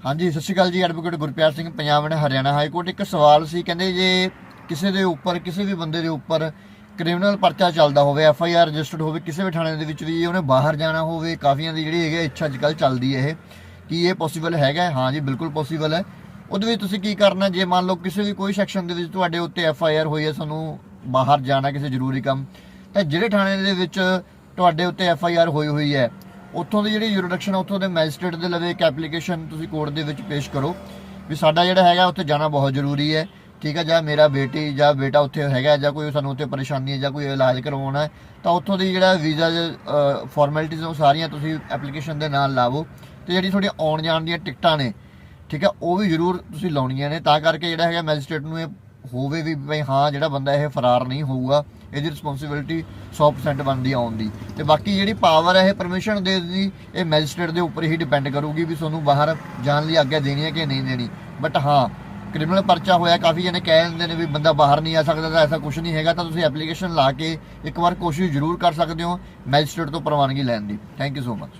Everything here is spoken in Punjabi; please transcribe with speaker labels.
Speaker 1: ਹਾਂਜੀ, ਸਤਿ ਸ਼੍ਰੀ ਅਕਾਲ ਜੀ, ਐਡਵੋਕੇਟ ਗੁਰਪਿਆਰ ਸਿੰਘ, ਪੰਜਾਬ ਨੇ ਹਰਿਆਣਾ ਹਾਈ ਕੋਰਟ ਇੱਕ ਸਵਾਲ ਸੀ, ਕਹਿੰਦੇ ਜੇ ਕਿਸੇ ਦੇ ਉੱਪਰ, ਕਿਸੇ ਵੀ ਬੰਦੇ ਦੇ ਉੱਪਰ ਕ੍ਰਿਮੀਨਲ ਪਰਚਾ ਚੱਲਦਾ ਹੋਵੇ, ਐਫ ਆਈ ਆਰ ਰਜਿਸਟਰਡ ਹੋਵੇ, ਕਿਸੇ ਵੀ ਥਾਣੇ ਦੇ ਵਿੱਚ ਵੀ ਉਹਨੇ ਬਾਹਰ ਜਾਣਾ ਹੋਵੇ, ਕਾਫੀਆਂ ਦੀ ਜਿਹੜੀ ਹੈਗੀ ਇੱਛਾ ਅੱਜਕੱਲ ਚੱਲਦੀ ਹੈ ਇਹ, ਕਿ ਇਹ ਪੋਸੀਬਲ ਹੈਗਾ ਹੈ? ਹਾਂ ਜੀ, ਬਿਲਕੁਲ ਪੋਸੀਬਲ ਹੈ ਉਹਦੇ ਵਿੱਚ ਤੁਸੀਂ ਕੀ ਕਰਨਾ, ਜੇ ਮੰਨ ਲਓ ਕਿਸੇ ਵੀ ਕੋਈ ਸੈਕਸ਼ਨ ਦੇ ਵਿੱਚ ਤੁਹਾਡੇ ਉੱਤੇ ਐਫ ਆਈ ਆਰ ਹੋਈ ਹੈ, ਸਾਨੂੰ ਬਾਹਰ ਜਾਣਾ ਕਿਸੇ ਜ਼ਰੂਰੀ ਕੰਮ, ਤਾਂ ਜਿਹੜੇ ਥਾਣੇ ਦੇ ਵਿੱਚ ਤੁਹਾਡੇ ਉੱਤੇ ਐਫ ਆਈ ਆਰ ਹੋਈ ਹੋਈ ਹੈ ਉੱਥੋਂ ਦੀ ਜਿਹੜੀ ਜੁਰਡਕਸ਼ਨ ਉੱਥੋਂ ਦੇ ਮੈਜਿਸਟ੍ਰੇਟ ਦੇ ਲਵੇ ਇੱਕ ਐਪਲੀਕੇਸ਼ਨ ਤੁਸੀਂ ਕੋਰਟ ਦੇ ਵਿੱਚ ਪੇਸ਼ ਕਰੋ ਵੀ ਸਾਡਾ ਜਿਹੜਾ ਹੈਗਾ ਉੱਥੇ ਜਾਣਾ ਬਹੁਤ ਜ਼ਰੂਰੀ ਹੈ, ਠੀਕ ਹੈ ਜਾਂ ਮੇਰਾ ਬੇਟੀ ਜਾਂ ਬੇਟਾ ਉੱਥੇ ਹੈਗਾ, ਜਾਂ ਕੋਈ ਸਾਨੂੰ ਉੱਥੇ ਪਰੇਸ਼ਾਨੀ ਹੈ, ਜਾਂ ਕੋਈ ਇਲਾਜ ਕਰਵਾਉਣਾ ਹੈ, ਤਾਂ ਉੱਥੋਂ ਦੀ ਜਿਹੜਾ ਵੀਜ਼ਾ ਫਾਰਮੈਲਿਟੀਜ਼ ਉਹ ਸਾਰੀਆਂ ਤੁਸੀਂ ਐਪਲੀਕੇਸ਼ਨ ਦੇ ਨਾਲ ਲਾਵੋ ਤੇ ਜਿਹੜੀ ਤੁਹਾਡੀ ਆਉਣ ਜਾਣ ਦੀਆਂ ਟਿਕਟਾਂ ਨੇ, ਠੀਕ ਹੈ ਉਹ ਵੀ ਜ਼ਰੂਰ ਤੁਸੀਂ ਲਾਉਣੀਆਂ ਨੇ, ਤਾਂ ਕਰਕੇ ਜਿਹੜਾ ਹੈਗਾ ਮੈਜਿਸਟ੍ਰੇਟ ਨੂੰ ਇਹ ਹੋਵੇ ਵੀ ਭਈ ਹਾਂ, ਜਿਹੜਾ ਬੰਦਾ ਇਹ ਫਰਾਰ ਨਹੀਂ ਹੋਊਗਾ, ਇਹਦੀ ਰਿਸਪੌਂਸਿਬਿਲਟੀ 100% ਬਣਦੀ ਆਉਣ ਦੀ। ਤੇ ਬਾਕੀ ਜਿਹੜੀ ਪਾਵਰ ਹੈ ਇਹ ਪਰਮਿਸ਼ਨ ਦੇ ਦੀ ਇਹ ਮੈਜਿਸਟ੍ਰੇਟ ਦੇ ਉੱਪਰ ਹੀ ਡਿਪੈਂਡ ਕਰੂਗੀ ਵੀ ਤੁਹਾਨੂੰ ਬਾਹਰ ਜਾਣ ਲਈ ਆਗਿਆ ਦੇਣੀ ਹੈ ਕਿ ਨਹੀਂ ਦੇਣੀ। ਬਟ ਹਾਂ ਕ੍ਰਿਮੀਨਲ ਪਰਚਾ ਹੋਇਆ, ਕਾਫੀ ਜਣੇ ਕਹਿ ਦਿੰਦੇ ਨੇ ਵੀ ਬੰਦਾ ਬਾਹਰ ਨਹੀਂ ਆ ਸਕਦਾ, ਤਾਂ ਐਸਾ ਕੁਝ ਨਹੀਂ ਹੈਗਾ, ਤਾਂ ਤੁਸੀਂ ਐਪਲੀਕੇਸ਼ਨ ਲਾ ਕੇ ਇੱਕ ਵਾਰ ਕੋਸ਼ਿਸ਼ ਜ਼ਰੂਰ ਕਰ ਸਕਦੇ ਹੋ ਮੈਜਿਸਟ੍ਰੇਟ ਤੋਂ ਪ੍ਰਵਾਨਗੀ ਲੈਣ ਦੀ। Thank you so much